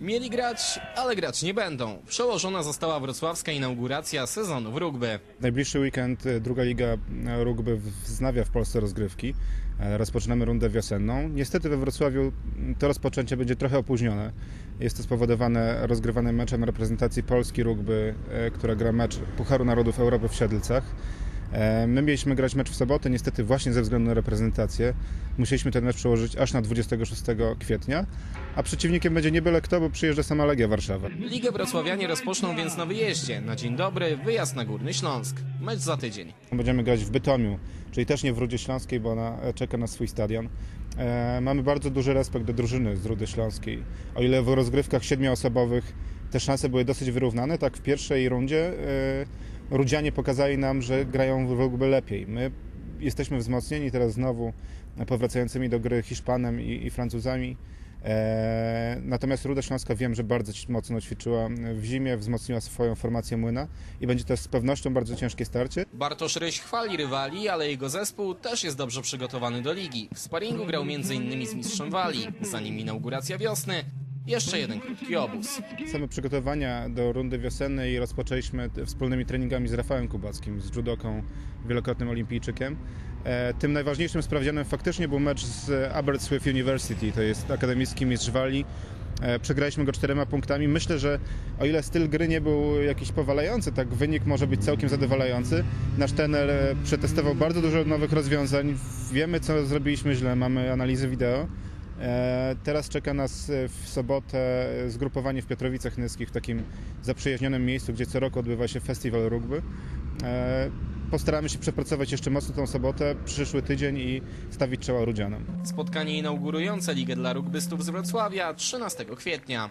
Mieli grać, ale grać nie będą. Przełożona została wrocławska inauguracja sezonu w rugby. Najbliższy weekend e, druga liga e, rugby wznawia w Polsce rozgrywki. E, Rozpoczynamy rundę wiosenną. Niestety we Wrocławiu m, to rozpoczęcie będzie trochę opóźnione. Jest to spowodowane rozgrywanym meczem reprezentacji Polski rugby, która gra mecz Pucharu Narodów Europy w Siedlcach. E, My mieliśmy grać mecz w sobotę, niestety właśnie ze względu na reprezentację musieliśmy ten mecz przełożyć aż na 26 kwietnia, a przeciwnikiem będzie nie byle kto, bo przyjeżdża sama Legia Warszawa. Ligę wrocławianie rozpoczną więc na wyjeździe. Na dzień dobry wyjazd na Górny Śląsk. Mecz za tydzień. Będziemy grać w Bytomiu, czyli też nie w Rudzie Śląskiej, bo ona e, czeka na swój stadion. E, mamy bardzo duży respekt do drużyny z Rudy Śląskiej. O ile w rozgrywkach siedmioosobowych te szanse były dosyć wyrównane, tak w pierwszej rundzie e, Rudzianie pokazali nam, że grają w rugby lepiej. My jesteśmy wzmocnieni teraz znowu powracającymi do gry Hiszpanem i, i Francuzami. E, natomiast Ruda Śląska wiem, że bardzo mocno ćwiczyła w zimie, wzmocniła swoją formację młyna i będzie to z pewnością bardzo ciężkie starcie. Bartosz Ryś chwali rywali, ale jego zespół też jest dobrze przygotowany do ligi. W sparingu grał m.in. z mistrzem Walii. Zanim inauguracja wiosny, jeszcze jeden krótki obóz. Same przygotowania do rundy wiosennej rozpoczęliśmy wspólnymi treningami z Rafałem Kubackim, z judoką, wielokrotnym olimpijczykiem. E, Tym najważniejszym sprawdzianem faktycznie był mecz z Aberystwyth University, to jest akademicki mistrz Walii. E, Przegraliśmy go czterema punktami. Myślę, że o ile styl gry nie był jakiś powalający, tak wynik może być całkiem zadowalający. Nasz trener e, przetestował bardzo dużo nowych rozwiązań. Wiemy, co zrobiliśmy źle, mamy analizy wideo. E, Teraz czeka nas e, w sobotę zgrupowanie w Piotrowicach Nyskich, w takim zaprzyjaźnionym miejscu, gdzie co roku odbywa się festiwal rugby. E, Postaramy się przepracować jeszcze mocno tą sobotę, przyszły tydzień i stawić czoła Rudzianom. Spotkanie inaugurujące Ligę dla rugbystów z Wrocławia 13 kwietnia.